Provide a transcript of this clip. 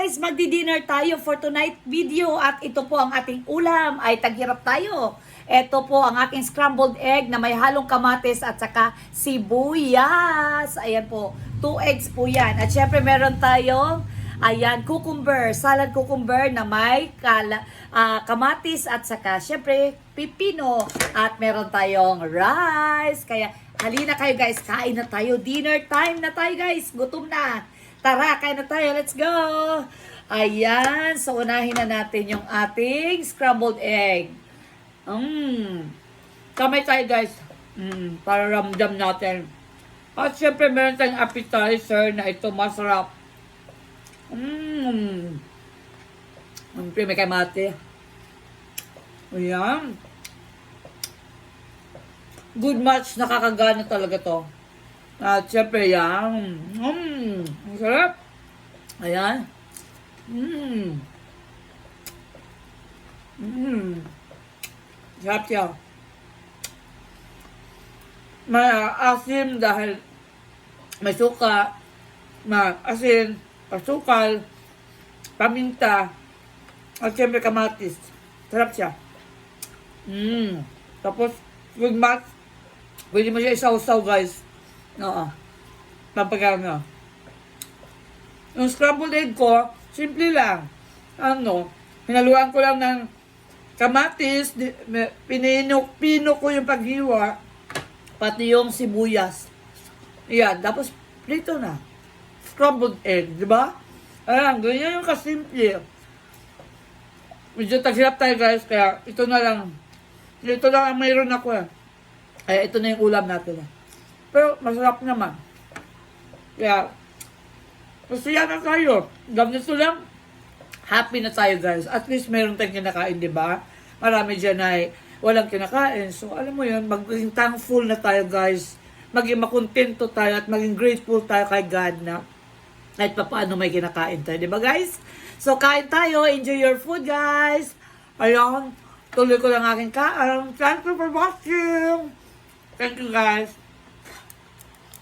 guys, magdi-dinner tayo for tonight video at ito po ang ating ulam ay taghirap tayo. Ito po ang aking scrambled egg na may halong kamatis at saka sibuyas. Ayan po, 2 eggs po yan. At syempre meron tayong Ayan, cucumber, salad cucumber na may kala, ah, kamatis at saka syempre pipino at meron tayong rice. Kaya halina kayo guys, kain na tayo. Dinner time na tayo guys. Gutom na. Tara, kain na tayo. Let's go. Ayan, so unahin na natin yung ating scrambled egg. Mmm. Kamay tayo guys. Mm, para ramdam natin. At syempre meron tayong appetizer na ito masarap. Mmm. Siyempre may kamate. Ayan. Good match. Nakakagana talaga to. At syempre yan. Mmm. Ang sarap. Ayan. Mmm. Mmm. Sarap siya. May asim dahil may suka, may asin, asukal, paminta, at syempre kamatis. Sarap siya. Mmm. Tapos, good match. Pwede mo siya isaw-saw, guys. Oo. Pampagano. Yung scrambled egg ko, simple lang. Ano, hinaluan ko lang ng kamatis, di- me- pinino, pino ko yung paghiwa, pati yung sibuyas. Yan, tapos prito na. Scrambled egg, di ba? Ayan, ganyan yung kasimple. Medyo taghirap tayo guys, kaya ito na lang. Ito lang ang mayroon ako eh. Kaya ito na yung ulam natin eh. Pero masarap naman. Kaya, masaya na tayo. Ganito lang. Happy na tayo guys. At least meron tayong kinakain, di ba? Marami dyan ay walang kinakain. So, alam mo yun, maging thankful na tayo guys. Maging makontento tayo at maging grateful tayo kay God na kahit pa paano may kinakain tayo. Di ba guys? So, kain tayo. Enjoy your food guys. Ayun. Tuloy ko lang aking kaan. Thank you for watching. Thank you guys.